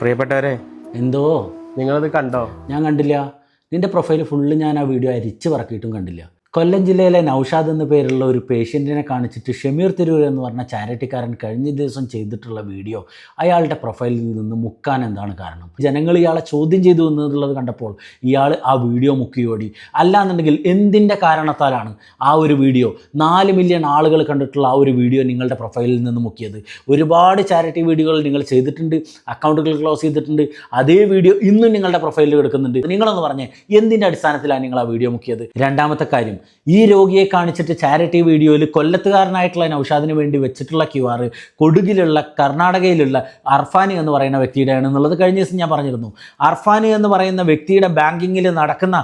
പ്രിയപ്പെട്ടവരെ എന്തോ? നിങ്ങളത് കണ്ടോ? ഞാൻ കണ്ടില്ല. നിന്റെ പ്രൊഫൈൽ ഫുള്ള് ഞാൻ ആ വീഡിയോ അരിച്ച് പറക്കിയിട്ടും കണ്ടില്ല. കൊല്ലം ജില്ലയിലെ നൌഷാദ് എന്ന പേരുള്ള ഒരു പേഷ്യന്റിനെ കാണിച്ചിട്ട് ഷമീർ തിരൂർ എന്ന് പറഞ്ഞ ചാരിറ്റിക്കാരൻ കഴിഞ്ഞ ദിവസം ചെയ്തിട്ടുള്ള വീഡിയോ അയാളുടെ പ്രൊഫൈലിൽ നിന്ന് മുക്കാൻ എന്താണ് കാരണം? ജനങ്ങൾ ഇയാളെ ചോദ്യം ചെയ്തു എന്നുള്ളത് കണ്ടപ്പോൾ ഇയാൾ ആ വീഡിയോ മുക്കിയോടി. അല്ലാന്നുണ്ടെങ്കിൽ എന്തിന്റെ കാരണത്താലാണ് ആ ഒരു വീഡിയോ? നാല് മില്യൺ ആളുകൾ കണ്ടിട്ടുള്ള ആ ഒരു വീഡിയോ നിങ്ങളുടെ പ്രൊഫൈലിൽ നിന്ന് മുക്കിയത്. ഒരുപാട് ചാരിറ്റി വീഡിയോകൾ നിങ്ങൾ ചെയ്തിട്ടുണ്ട് അക്കൗണ്ടുകൾ ക്ലോസ് ചെയ്തിട്ടുണ്ട്. അതേ വീഡിയോ ഇന്നും നിങ്ങളുടെ പ്രൊഫൈലിൽ എടുക്കുന്നുണ്ട്. നിങ്ങളൊന്ന് പറഞ്ഞേ എന്തിന്റെ അടിസ്ഥാനത്തിലാണ് നിങ്ങൾ ആ വീഡിയോ മുക്കിയത്? രണ്ടാമത്തെ കാര്യം ഈ രോഗിയെ കാണിച്ചിട്ട് ചാരിറ്റി വീഡിയോയിൽ കൊല്ലത്തുകാരനായിട്ടുള്ള നൌഷാദിന് വേണ്ടി വെച്ചിട്ടുള്ള ക്യു ആർ കൊടുകിലുള്ള കർണാടകയിലുള്ള അർഫാനി എന്ന് പറയുന്ന വ്യക്തിയുടെയാണ് എന്നുള്ളത് കഴിഞ്ഞ ദിവസം ഞാൻ പറഞ്ഞിരുന്നു. അർഫാനി എന്ന് പറയുന്ന വ്യക്തിയുടെ ബാങ്കിങ്ങിൽ നടക്കുന്ന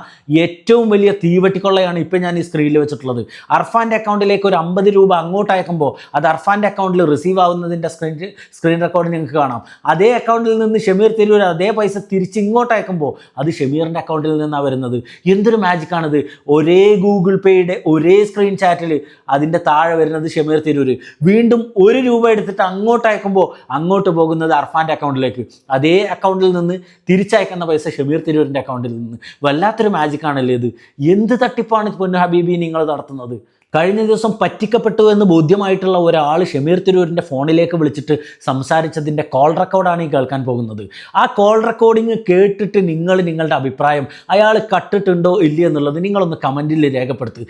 ഏറ്റവും വലിയ തീവട്ടിക്കൊള്ളയാണ് ഇപ്പം ഞാൻ ഈ സ്ക്രീനിൽ വെച്ചിട്ടുള്ളത്. അർഫാന്റെ അക്കൗണ്ടിലേക്ക് ഒരു അമ്പത് രൂപ അങ്ങോട്ട് അയക്കുമ്പോൾ അത് അർഫാന്റെ അക്കൗണ്ടിൽ റിസീവ് ആവുന്നതിന്റെ സ്ക്രീൻ സ്ക്രീൻ റെക്കോർഡ് നിങ്ങൾക്ക് കാണാം. അതേ അക്കൗണ്ടിൽ നിന്ന് ഷമീർ തിരൂർ അതേ പൈസ തിരിച്ച് ഇങ്ങോട്ട് അയക്കുമ്പോൾ അത് ഷമീറിന്റെ അക്കൗണ്ടിൽ നിന്നാണ് വരുന്നത്. എന്തൊരു മാജിക്കാണിത് ഒരേ ഗൂഗിൾ പേയുടെ ഒരേ സ്ക്രീൻ ചാറ്റിൽ അതിന്റെ താഴെ വരുന്നത് ഷമീർ തിരൂർ. വീണ്ടും ഒരു രൂപ എടുത്തിട്ട് അങ്ങോട്ട് അയക്കുമ്പോൾ അങ്ങോട്ട് പോകുന്നത് അർഫാന്റെ അക്കൗണ്ടിലേക്ക്. അതേ അക്കൗണ്ടിൽ നിന്ന് തിരിച്ചയക്കുന്ന പൈസ ഷമീർ തിരൂരിന്റെ അക്കൗണ്ടിൽ നിന്ന്. വല്ലാത്തൊരു മാജിക്കാണല്ലേ ഇത്? എന്ത് തട്ടിപ്പാണ് പൊന്നു ഹബീബി നിങ്ങൾ നടത്തുന്നത്? കഴിഞ്ഞ ദിവസം പറ്റിക്കപ്പെട്ടു എന്ന് ബോധ്യമായിട്ടുള്ള ഒരാൾ ഷമീർ തിരൂരിന്റെ ഫോണിലേക്ക് വിളിച്ചിട്ട് സംസാരിച്ചതിന്റെ കോൾ റെക്കോർഡാണ് ഈ കേൾക്കാൻ പോകുന്നത്. ആ കോൾ റെക്കോർഡിങ് കേട്ടിട്ട് നിങ്ങൾ നിങ്ങളുടെ അഭിപ്രായം അയാൾ കട്ടിട്ടുണ്ടോ ഇല്ല എന്നുള്ളത് നിങ്ങളൊന്ന് കമന്റിൽ രേഖപ്പെടുത്തുക.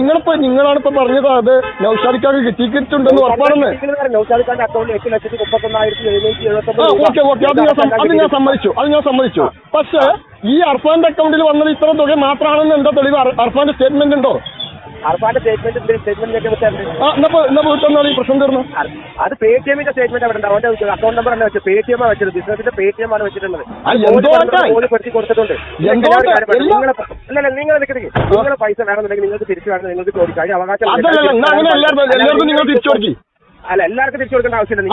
നിങ്ങളിപ്പോ നിങ്ങളാണ് ഇപ്പൊ പറഞ്ഞത് അത് അക്കൗണ്ടിൽ ഞാൻ സമ്മതിച്ചു ഞാൻ സമ്മതിച്ചു. പക്ഷേ ഈ അർഫാന്റെ അക്കൗണ്ടിൽ വന്നത് ഇത്ര തുക മാത്രമാണെന്ന് എന്താ തെളിവ്? അർഫാന്റെ സ്റ്റേറ്റ്മെന്റ് ഉണ്ടോ? അർഫാന്റെ സ്റ്റേറ്റ്മെന്റ് സ്റ്റേറ്റ്മെന്റിലേക്ക് ആ എന്നാ എന്നാ പോയിട്ടെന്നാണ് ഈ പ്രശ്നം തീർന്നു. അത് പേ ടി എമ്മിന്റെ സ്റ്റേറ്റ്മെന്റ് അവിടെ ഉണ്ട്. അവന്റെ അക്കൗണ്ട് നമ്പർ തന്നെ വെച്ചത്. പേ ടി എം ആണ് വെച്ചത് ബിസിനസിന്റെ പേ ടി എം ആണ് വെച്ചിട്ടുള്ളത്? ബോധ്യപ്പെടുത്തി കൊടുത്തിട്ടുണ്ട്. അല്ലല്ല നിങ്ങൾ നിൽക്കുന്നത് നിങ്ങളെ പൈസ വേണമെന്നുണ്ടെങ്കിൽ നിങ്ങൾക്ക് തിരിച്ചു വേണം നിങ്ങൾക്ക് ചോദിക്കാം അതിന് അവകാശം നിങ്ങൾ തിരിച്ചു കൊടുക്കി അല്ല എല്ലാവർക്കും തിരിച്ചു കൊടുക്കേണ്ട ആവശ്യമില്ല.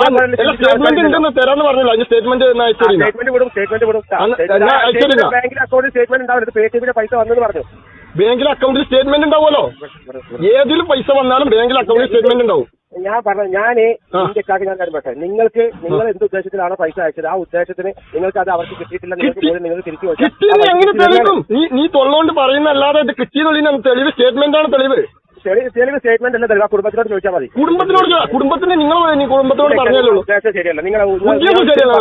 സ്റ്റേറ്റ്മെന്റ് ഉണ്ടെന്ന് തരാന്ന് പറഞ്ഞല്ലോ. അതിന് സ്റ്റേറ്റ്മെന്റ് സ്റ്റേറ്റ്മെന്റ് വിടും സ്റ്റേറ്റ്മെന്റ് വിടും. ബാങ്കിന്റെ അക്കൗണ്ടിൽ സ്റ്റേറ്റ്മെന്റ് ഉണ്ടാവും പേ ടി എമ്മിന്റെ പൈസ വന്നെന്ന് പറഞ്ഞു. ബാങ്കിൽ അക്കൗണ്ടിൽ സ്റ്റേറ്റ്മെന്റ് ഉണ്ടാവുമല്ലോ? ഏതിൽ പൈസ വന്നാലും ബാങ്കിൽ അക്കൗണ്ടിൽ സ്റ്റേറ്റ്മെന്റ് ഉണ്ടാവും. ഞാൻ പറഞ്ഞ ഞാൻ എന്റെ ഇന്ത്യക്കാർക്ക് ഞാൻ കാര്യം പറയട്ടെ. നിങ്ങൾക്ക് നിങ്ങൾ എന്ത് ഉദ്ദേശത്തിലാണ് പൈസ അയച്ചത് ആ ഉദ്ദേശത്തിന് നിങ്ങൾക്ക് അത് അവർക്ക് കിട്ടിയിട്ടില്ല നിങ്ങൾക്ക് നിങ്ങൾ തിരിച്ചു എങ്ങനെ തെളിയിക്കും. നീ നീ തൊള്ളോണ്ട് പറയുന്നല്ലാതെ ഇത് കിട്ടിയെന്നുള്ള തെളിവ്? സ്റ്റേറ്റ്മെന്റ് ആണ് തെളിവ്? പോലുള്ള സ്റ്റേറ്റ്മെന്റ് അല്ല തരുക. കുടുംബത്തിനോട് ചോദിച്ചാൽ മതി. കുടുംബത്തിനോട് ചോ- കുടുംബത്തിന് നിങ്ങൾ കുടുംബത്തോട് പറഞ്ഞല്ലോ ശരിയല്ല. നിങ്ങൾ ഉദ്ദേശം ശരിയല്ല.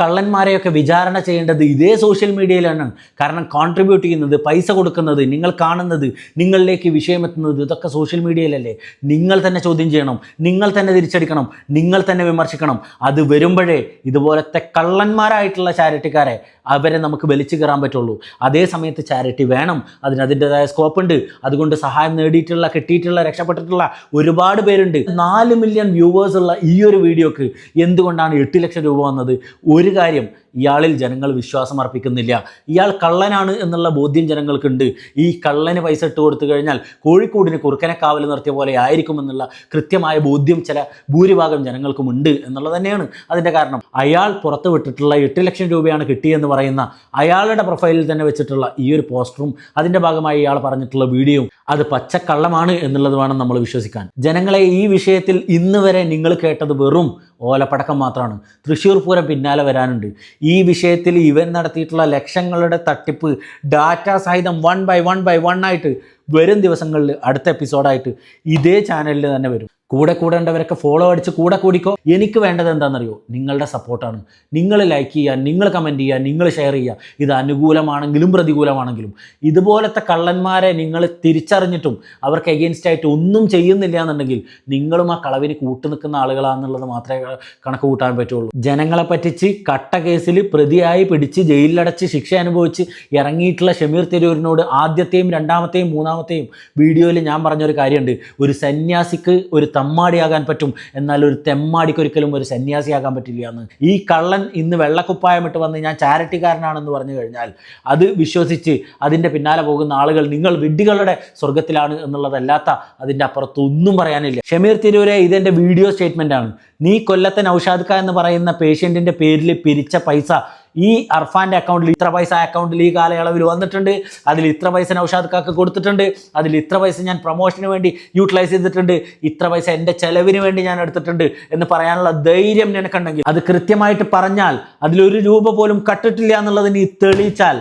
കള്ളന്മാരെയൊക്കെ വിചാരണ ചെയ്യേണ്ടത് ഇതേ സോഷ്യൽ മീഡിയയിലാണ് കാരണം കോൺട്രിബ്യൂട്ട് ചെയ്യുന്നത് പൈസ കൊടുക്കുന്നത് നിങ്ങൾ കാണുന്നത് നിങ്ങളിലേക്ക് വിഷയമെത്തുന്നത് ഇതൊക്കെ സോഷ്യൽ മീഡിയയിലല്ലേ നിങ്ങൾ തന്നെ ചോദ്യം ചെയ്യണം നിങ്ങൾ തന്നെ തിരിച്ചടിക്കണം നിങ്ങൾ തന്നെ വിമർശിക്കണം. അത് വരുമ്പോഴേ ഇതുപോലത്തെ കള്ളന്മാരായിട്ടുള്ള ചാരിറ്റിക്കാരെ അവരെ നമുക്ക് വലിച്ചു കയറാൻ പറ്റുള്ളൂ. അതേ സമയത്ത് ചാരിറ്റി വേണം. അതിന് അതിന്റെതായ സ്കോപ്പ് ഉണ്ട്. അതുകൊണ്ട് സഹായം നേടിയിട്ടുള്ള കിട്ടിയിട്ടുള്ള രക്ഷപ്പെട്ടിട്ടുള്ള ഒരുപാട് പേരുണ്ട്. നാല് മില്യൺ വ്യൂവേഴ്സ് ഉള്ള ഈ ഒരു വീഡിയോക്ക് എന്തുകൊണ്ടാണ് എട്ട് ലക്ഷം രൂപ വന്നത്? ഒരു കാര്യം ഇയാളിൽ ജനങ്ങൾ വിശ്വാസം അർപ്പിക്കുന്നില്ല. ഇയാൾ കള്ളനാണ് എന്നുള്ള ബോധ്യം ജനങ്ങൾക്കുണ്ട്. ഈ കള്ളന് പൈസ ഇട്ട് കൊടുത്തു കഴിഞ്ഞാൽ കോഴിക്കോടിന് കുറുക്കനെ കാവൽ നിർത്തിയ പോലെ ആയിരിക്കുമെന്നുള്ള കൃത്യമായ ബോധ്യം ചില ഭൂരിഭാഗം ജനങ്ങൾക്കുമുണ്ട് എന്നുള്ളത് തന്നെയാണ് അതിന്റെ കാരണം. അയാൾ പുറത്ത് വിട്ടിട്ടുള്ള എട്ട് ലക്ഷം രൂപയാണ് കിട്ടിയെന്ന് പറയുന്ന അയാളുടെ പ്രൊഫൈലിൽ തന്നെ വെച്ചിട്ടുള്ള ഈ ഒരു പോസ്റ്ററും അതിന്റെ ഭാഗമായി ഇയാൾ പറഞ്ഞിട്ടുള്ള വീഡിയോയും അത് പച്ചക്കള്ളമാണ് എന്നുള്ളത് വേണം നമ്മൾ വിശ്വസിക്കാൻ. ജനങ്ങളെ ഈ വിഷയത്തിൽ ഇന്ന് വരെ നിങ്ങൾ കേട്ടത് വെറും ഓലപ്പടക്കം മാത്രമാണ് തൃശ്ശൂർ പൂരം പിന്നാലെ വരാനുണ്ട്. ഈ വിഷയത്തിൽ ഇവൻ നടത്തിയിട്ടുള്ള ലക്ഷങ്ങളുടെ തട്ടിപ്പ് ഡാറ്റ സഹിതം one by one by one ആയിട്ട് വരും ദിവസങ്ങളിൽ അടുത്ത എപ്പിസോഡായിട്ട് ഇതേ ചാനലിൽ തന്നെ വരും. കൂടെ കൂടേണ്ടവരൊക്കെ ഫോളോ അടിച്ച് കൂടെ കൂടിക്കോ. എനിക്ക് വേണ്ടത് എന്താണെന്നറിയോ? നിങ്ങളുടെ സപ്പോർട്ടാണ് നിങ്ങൾ ലൈക്ക് ചെയ്യുക നിങ്ങൾ കമന്റ് ചെയ്യുക നിങ്ങൾ ഷെയർ ചെയ്യുക. ഇത് അനുകൂലമാണെങ്കിലും പ്രതികൂലമാണെങ്കിലും. ഇതുപോലത്തെ കള്ളന്മാരെ നിങ്ങൾ തിരിച്ചറിഞ്ഞിട്ടും അവർക്ക് എഗെയിൻസ്റ്റ് ആയിട്ട് ഒന്നും ചെയ്യുന്നില്ല എന്നുണ്ടെങ്കിൽ നിങ്ങളും ആ കളവിന് കൂട്ടു നിൽക്കുന്ന ആളുകളാണെന്നുള്ളത് മാത്രമേ കണക്ക് കൂട്ടാൻ പറ്റുള്ളൂ. ജനങ്ങളെ പറ്റിച്ച് കട്ട കേസിൽ പ്രതിയായി പിടിച്ച് ജയിലിലടച്ച് ശിക്ഷ അനുഭവിച്ച് ഇറങ്ങിയിട്ടുള്ള ഷമീർ തിരൂരിനോട് ആദ്യത്തെയും രണ്ടാമത്തെയും മൂന്നാമത്തെയും വീഡിയോയിൽ ഞാൻ പറഞ്ഞൊരു കാര്യമുണ്ട്. ഒരു സന്യാസിക്ക് ഒരു തമ്മാടിയാകാൻ പറ്റും. എന്നാൽ ഒരു തെമ്മാടിക്ക് ഒരിക്കലും ഒരു സന്യാസിയാകാൻ പറ്റില്ല എന്ന്. ഈ കള്ളൻ ഇന്ന് വെള്ളക്കുപ്പായം ഇട്ട് വന്ന് ഞാൻ ചാരിറ്റിക്കാരനാണെന്ന് പറഞ്ഞു കഴിഞ്ഞാൽ അത് വിശ്വസിച്ച് അതിന്റെ പിന്നാലെ പോകുന്ന ആളുകൾ നിങ്ങൾ വിഡ്ഢികളുടെ സ്വർഗത്തിലാണ് എന്നുള്ളതല്ലാത്ത അതിന്റെ അപ്പുറത്ത് ഒന്നും പറയാനില്ല. ഷമീർ തിരൂരെ ഇതെന്റെ വീഡിയോ സ്റ്റേറ്റ്മെന്റ് നീ കൊല്ലത്തെ നൗഷാദ് എന്ന് പറയുന്ന പേഷ്യന്റിന്റെ പേരിൽ പിരിച്ച പൈസ ഈ അർഫാന്റെ അക്കൗണ്ടിൽ ഇത്ര പൈസ അക്കൗണ്ടിൽ ഈ കാലയളവിൽ വന്നിട്ടുണ്ട്. അതിൽ ഇത്ര പൈസ നൗഷാദ് കാക്ക് കൊടുത്തിട്ടുണ്ട്. അതിൽ ഇത്ര പൈസ ഞാൻ പ്രൊമോഷന് വേണ്ടി യൂട്ടിലൈസ് ചെയ്തിട്ടുണ്ട്. ഇത്ര പൈസ എന്റെ ചെലവിന് വേണ്ടി ഞാൻ എടുത്തിട്ടുണ്ട് എന്ന് പറയാനുള്ള ധൈര്യം നിനക്കുണ്ടെങ്കിൽ അത് കൃത്യമായിട്ട് പറഞ്ഞാൽ അതിലൊരു രൂപ പോലും കട്ടിട്ടില്ല എന്നുള്ളത് നീ തെളിയിച്ചാൽ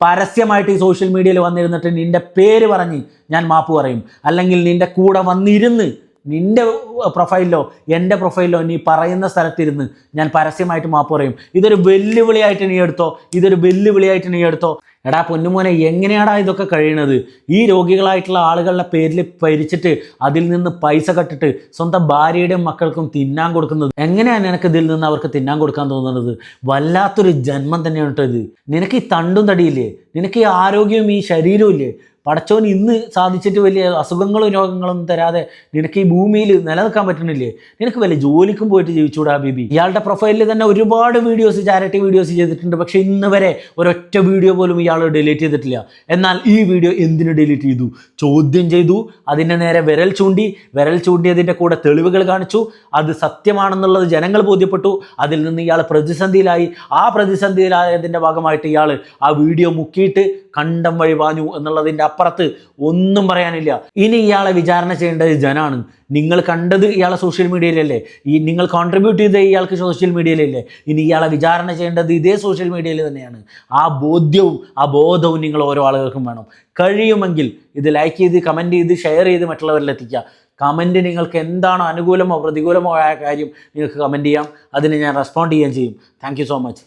പരസ്യമായിട്ട് ഈ സോഷ്യൽ മീഡിയയിൽ വന്നിരുന്നിട്ട് നിന്റെ പേര് പറഞ്ഞ് ഞാൻ മാപ്പ് പറയും. അല്ലെങ്കിൽ നിന്റെ കൂടെ വന്നിരുന്ന് നിന്റെ പ്രൊഫൈലിലോ എന്റെ പ്രൊഫൈലിലോ നീ പറയുന്ന സ്ഥലത്തിരുന്ന് ഞാൻ പരസ്യമായിട്ട് മാപ്പ് പറയും. ഇതൊരു വെല്ലുവിളിയായിട്ട് നീ എടുത്തോ? ഇതൊരു വെല്ലുവിളിയായിട്ട് നീ എടുത്തോ? എടാ പൊന്നുമോനെ എങ്ങനെയാടാ ഇതൊക്കെ കഴിയണത്? ഈ രോഗികളായിട്ടുള്ള ആളുകളുടെ പേരിൽ ഭരിച്ചിട്ട് അതിൽ നിന്ന് പൈസ കട്ടിട്ട് സ്വന്തം ഭാര്യയുടെയും മക്കൾക്കും തിന്നാൻ കൊടുക്കുന്നത്. എങ്ങനെയാണ് നിനക്ക് ഇതിൽ നിന്ന് അവർക്ക് തിന്നാൻ കൊടുക്കാൻ തോന്നുന്നത്? വല്ലാത്തൊരു ജന്മം തന്നെയാണ് കേട്ടോ ഇത്. നിനക്ക് ഈ തണ്ടും തടിയില്ലേ? നിനക്ക് ഈ ആരോഗ്യവും ഈ ശരീരവും ഇല്ലേ? പടച്ചോൻ ഇന്ന് സാധിച്ചിട്ട് വലിയ അസുഖങ്ങളും രോഗങ്ങളും തരാതെ നിനക്ക് ഈ ഭൂമിയിൽ നിലനിൽക്കാൻ പറ്റുന്നില്ലേ നിനക്ക് വലിയ ജോലിക്കും പോയിട്ട് ജീവിച്ചൂടാ ബിബി. ഇയാളുടെ പ്രൊഫൈലിൽ തന്നെ ഒരുപാട് വീഡിയോസ് ചാരിറ്റി വീഡിയോസ് ചെയ്തിട്ടുണ്ട്. പക്ഷേ ഇന്ന് വരെ ഒരൊറ്റ വീഡിയോ പോലും ഇയാൾ ഡിലീറ്റ് ചെയ്തിട്ടില്ല. എന്നാൽ ഈ വീഡിയോ എന്തിനു ഡിലീറ്റ് ചെയ്തു? ചോദ്യം ചെയ്തു. അതിന്റെ നേരെ വിരൽ ചൂണ്ടി. വിരൽ ചൂണ്ടിയതിന്റെ കൂടെ തെളിവുകൾ കാണിച്ചു. അത് സത്യമാണെന്നുള്ളത് ജനങ്ങൾ ബോധ്യപ്പെട്ടു. അതിൽ നിന്ന് ഇയാൾ പ്രതിസന്ധിയിലായി. ആ പ്രതിസന്ധിയിലായതിന്റെ ഭാഗമായിട്ട് ഇയാൾ ആ വീഡിയോ മുക്കിയിട്ട് കണ്ടം വഴി വാഞ്ഞു എന്നുള്ളതിന്റെ അപ്പുറത്ത് ഒന്നും പറയാനില്ല. ഇനി ഇയാളെ വിചാരണ ചെയ്യേണ്ടത് ജനാണ്. നിങ്ങൾ കണ്ടത് ഇയാളെ സോഷ്യൽ മീഡിയയിലല്ലേ ഈ നിങ്ങൾ കോൺട്രിബ്യൂട്ട് ചെയ്ത ഇയാൾക്ക് സോഷ്യൽ മീഡിയയിലല്ലേ ഇനി ഇയാളെ വിചാരണ ചെയ്യേണ്ടത് ഇതേ സോഷ്യൽ മീഡിയയിൽ തന്നെയാണ്. ആ ബോധ്യവും ആ ബോധവും നിങ്ങൾ ഓരോ ആളുകൾക്കും വേണം. കഴിയുമെങ്കിൽ ഇത് ലൈക്ക് ചെയ്ത് കമന്റ് ചെയ്ത് ഷെയർ ചെയ്ത് മറ്റുള്ളവരിൽ എത്തിക്കുക കമന്റ് നിങ്ങൾക്ക് എന്താണോ അനുകൂലമോ പ്രതികൂലമോ ആയ കാര്യം നിങ്ങൾക്ക് കമന്റ് ചെയ്യാം. അതിന് ഞാൻ റെസ്പോണ്ട് ചെയ്യുകയും ചെയ്യും. Thank so much